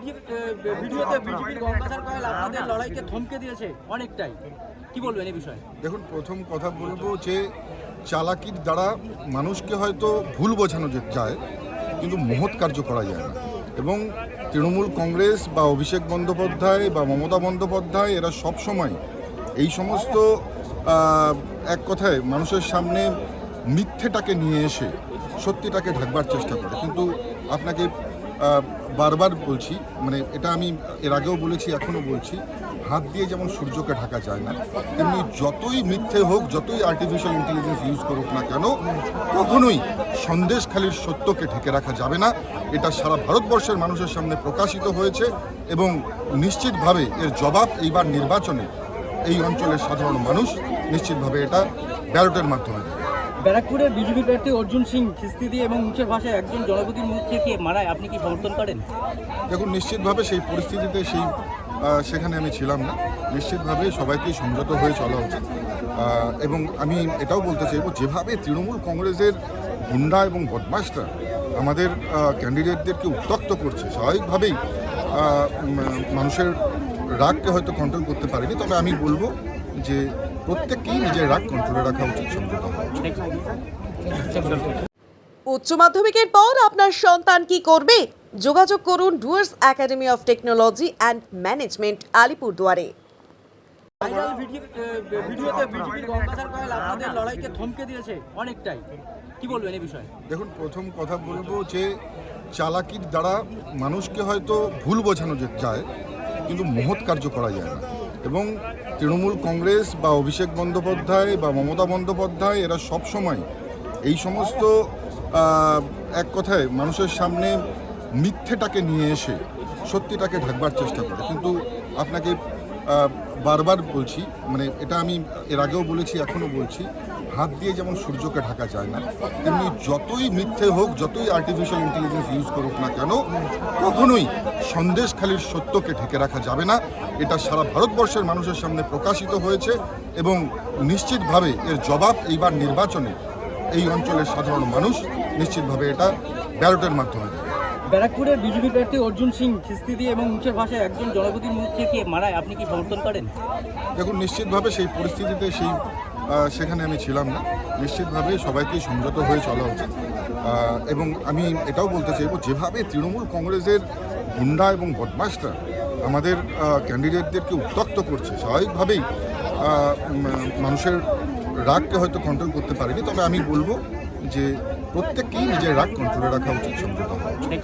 Video- ভিডিওতে বিজেপির আপনাদের লড়াইকে থমকে দিয়েছে অনেকটাই। কি বলবেন এই বিষয়ে? দেখুন, প্রথম কথা বলব যে চালাকির দ্বারা মানুষকে হয়তো ভুল বোঝানো যায়, কিন্তু মহৎ কার্য করা যায় না। এবং তৃণমূল কংগ্রেস বা অভিষেক বন্দ্যোপাধ্যায় বা মমতা বন্দ্যোপাধ্যায়, এরা সব সময় এই সমস্ত এক কথায় মানুষের সামনে মিথ্যেটাকে নিয়ে এসে সত্যিটাকে ঢাকবার চেষ্টা করে। কিন্তু আপনাকে বারবার বলছি মানে এটা আমি এর আগেও বলেছি, এখনও বলছি, হাত দিয়ে যেমন সূর্যকে ঢাকা যায় না, তেমনি যতই মিথ্যে হোক, যতই আর্টিফিশিয়াল ইন্টেলিজেন্স ইউজ করুক না কেন, কখনোই সন্দেশখালির সত্যকে ঢেকে রাখা যাবে না। এটা সারা ভারতবর্ষের মানুষের সামনে প্রকাশিত হয়েছে এবং নিশ্চিতভাবে এর জবাব এইবার নির্বাচনে এই অঞ্চলের সাধারণ মানুষ নিশ্চিতভাবে এটা ব্যালটের মাধ্যমে ব্যারাকপুরের বিজেপি প্রার্থী অর্জুন সিং খিস্তি দিয়ে এবং মুখের ভাষায় একজন জনপতির মুখ থেকে মারায় আপনি কি সমর্থন করেন? দেখুন, নিশ্চিতভাবে সেই পরিস্থিতিতে সেই সেখানে আমি ছিলাম না। নিশ্চিতভাবে সবাইকেই সংযত হয়ে চলা উচিত। এবং আমি এটাও বলতে চাইব, যেভাবে তৃণমূল কংগ্রেসের গুন্ডা এবং বদমাশরা আমাদের ক্যান্ডিডেটদেরকে উত্তক্ত করছে, স্বাভাবিকভাবেই মানুষের রাগকে হয়তো কন্ট্রোল করতে পারেনি। তবে আমি বলব যে প্রত্যেককেই নিজের রাগ কন্ট্রোলে রাখা উচিত সংযত হওয়া উচিত। উচ্চ মাধ্যমিকের পর আপনার সন্তান কি করবে? যোগাযোগ করুন Dooars academy of technology and management আলিপুরদুয়ারে। Viral video ভিডিওতে বিজেপির গঙ্গাধর কয়াল আপনাদের লড়াইকে থমকে দিয়েছে অনেকটাই। কি বলবেন এই বিষয়ে? দেখুন প্রথম কথা বলব যে চালাকির দ্বারা মানুষকে হয়তো ভুল বোঝানো যে- যায় কিন্তু মহৎ কার্য করা যায় না। এবং তৃণমূল কংগ্রেস বা অভিষেক বন্দ্যোপাধ্যায় বা মমতা বন্দ্যোপাধ্যায়, এরা সব সময় এই সমস্ত এক কথায় মানুষের সামনে মিথ্যেটাকে নিয়ে এসে সত্যিটাকে ঢাকবার চেষ্টা করে। কিন্তু আপনাকে বারবার বলছি মানে এটা আমি এর আগেও বলেছি, এখনও বলছি হাত দিয়ে যেমন সূর্যকে ঢাকা যায় না, তেমনি যতই মিথ্যে হোক, যতই আর্টিফিশিয়াল ইন্টেলিজেন্স ইউজ করুক না কেন, কখনোই সন্দেশখালির সত্যকে ঢেকে রাখা যাবে না। এটা সারা ভারতবর্ষের মানুষের সামনে প্রকাশিত হয়েছে এবং নিশ্চিতভাবে এর জবাব এইবার নির্বাচনে এই অঞ্চলের সাধারণ মানুষ নিশ্চিতভাবে এটা ব্যালটের মাধ্যমে দেবে। ব্যারাকপুরের বিজেপি প্রার্থী অর্জুন সিং খিস্তি দিয়ে এবং মুখের ভাষায় একজন জনপতির মুখ থেকে মারায়, আপনি কি সমর্থন করেন? দেখুন, নিশ্চিতভাবে সেই পরিস্থিতিতে সেই সেখানে আমি ছিলাম না। নিশ্চিতভাবে সবাইকেই সংযত হয়ে চলা উচিত। এবং আমি এটাও বলতে চাইব, যেভাবে তৃণমূল কংগ্রেসের গুন্ডা এবং বদমাশরা আমাদের ক্যান্ডিডেটদেরকে উত্তক্ত করছে, স্বাভাবিকভাবেই মানুষের রাগকে হয়তো কন্ট্রোল করতে পারেনি। তবে আমি বলব যে প্রত্যেককেই নিজের রাগ কন্ট্রোলে রাখা উচিত সংযত হওয়া উচিত।